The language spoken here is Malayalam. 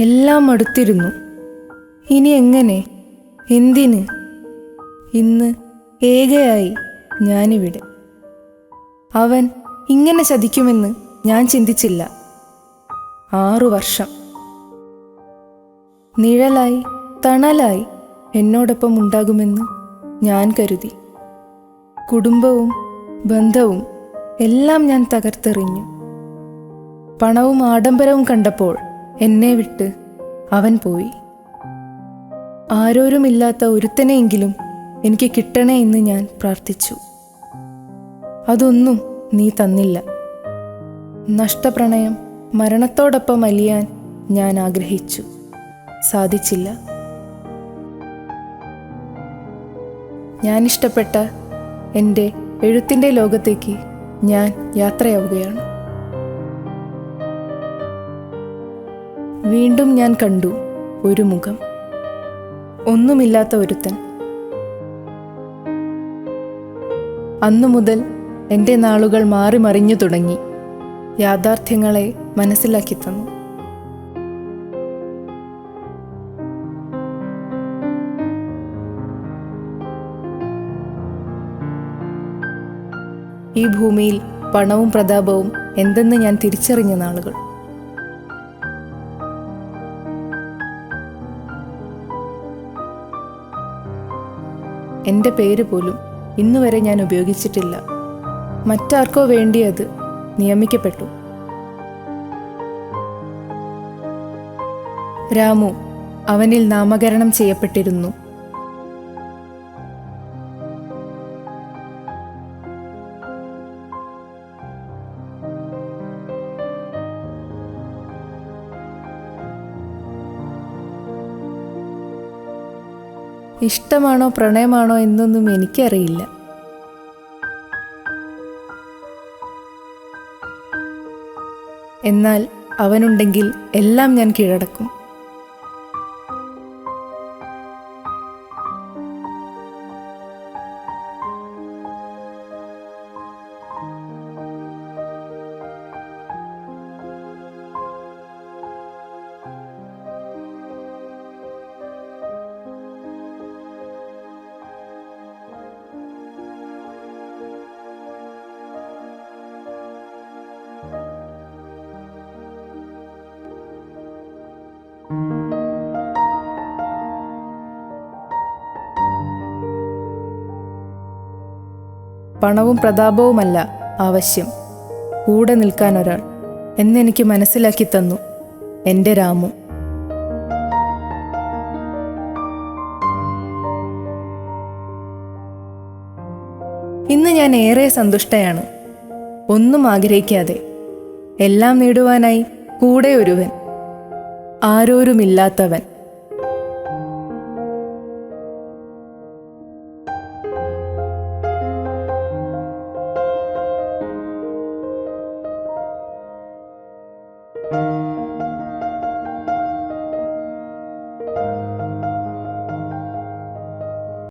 എല്ലാം അടുത്തിരുന്നു. ഇനി എങ്ങനെ? എന്തിന്? ഇന്ന് ഏകയായി ഞാനിവിടെ. അവൻ ഇങ്ങനെ ചതിക്കുമെന്ന് ഞാൻ ചിന്തിച്ചില്ല. ആറു വർഷം. നിഴലായി തണലായി എന്നോടൊപ്പം ഉണ്ടാകുമെന്ന് ഞാൻ കരുതി. കുടുംബവും ബന്ധവും എല്ലാം ഞാൻ തകർത്തെറിഞ്ഞു. പണവും ആഡംബരവും കണ്ടപ്പോൾ എന്നെ വിട്ട് അവൻ പോയി. ആരോരുമില്ലാത്ത ഒരുത്തനെയെങ്കിലും എനിക്ക് കിട്ടണേ എന്ന് ഞാൻ പ്രാർത്ഥിച്ചു. അതൊന്നും നീ തന്നില്ല. നഷ്ടപ്രണയം മരണത്തോടൊപ്പം അലിയാൻ ഞാൻ ആഗ്രഹിച്ചു. സാധിച്ചില്ല. ഞാനിഷ്ടപ്പെട്ട എന്റെ എഴുത്തിന്റെ ലോകത്തേക്ക് ഞാൻ യാത്രയാവുകയാണ്. വീണ്ടും ഞാൻ കണ്ടു ഒരു മുഖം. ഒന്നുമില്ലാത്ത ഒരുത്തൻ. അന്നു മുതൽ എന്റെ നാളുകൾ മാറി മറിഞ്ഞു തുടങ്ങി. യാഥാർത്ഥ്യങ്ങളെ മനസ്സിലാക്കി തന്നു. ഈ ഭൂമിയിൽ പണവും പ്രതാപവും എന്തെന്ന് ഞാൻ തിരിച്ചറിഞ്ഞ നാളുകൾ. എന്റെ പേര് പോലും ഇന്നുവരെ ഞാൻ ഉപയോഗിച്ചിട്ടില്ല. മറ്റാർക്കോ വേണ്ടി അത് നിയമിക്കപ്പെട്ടു. രാമു അവനിൽ നാമകരണം ചെയ്യപ്പെട്ടിരുന്നു. ഇഷ്ടമാണോ പ്രണയമാണോ എന്നൊന്നും എനിക്കറിയില്ല. എന്നാൽ അവനുണ്ടെങ്കിൽ എല്ലാം ഞാൻ കീഴടക്കും. പണവും പ്രതാപവുമല്ല ആവശ്യം. കൂടെ നിൽക്കാൻ ഒരാൾ എന്നെനിക്ക് മനസ്സിലാക്കി തന്നു. എന്റെ രാമു. ഇന്ന് ഞാൻ ഏറെ സന്തുഷ്ടയാണ്. ഒന്നും ആഗ്രഹിക്കാതെ. എല്ലാം നേടുവാനായി കൂടെ ഒരുവൻ. ആരോരുമില്ലാത്തവൻ.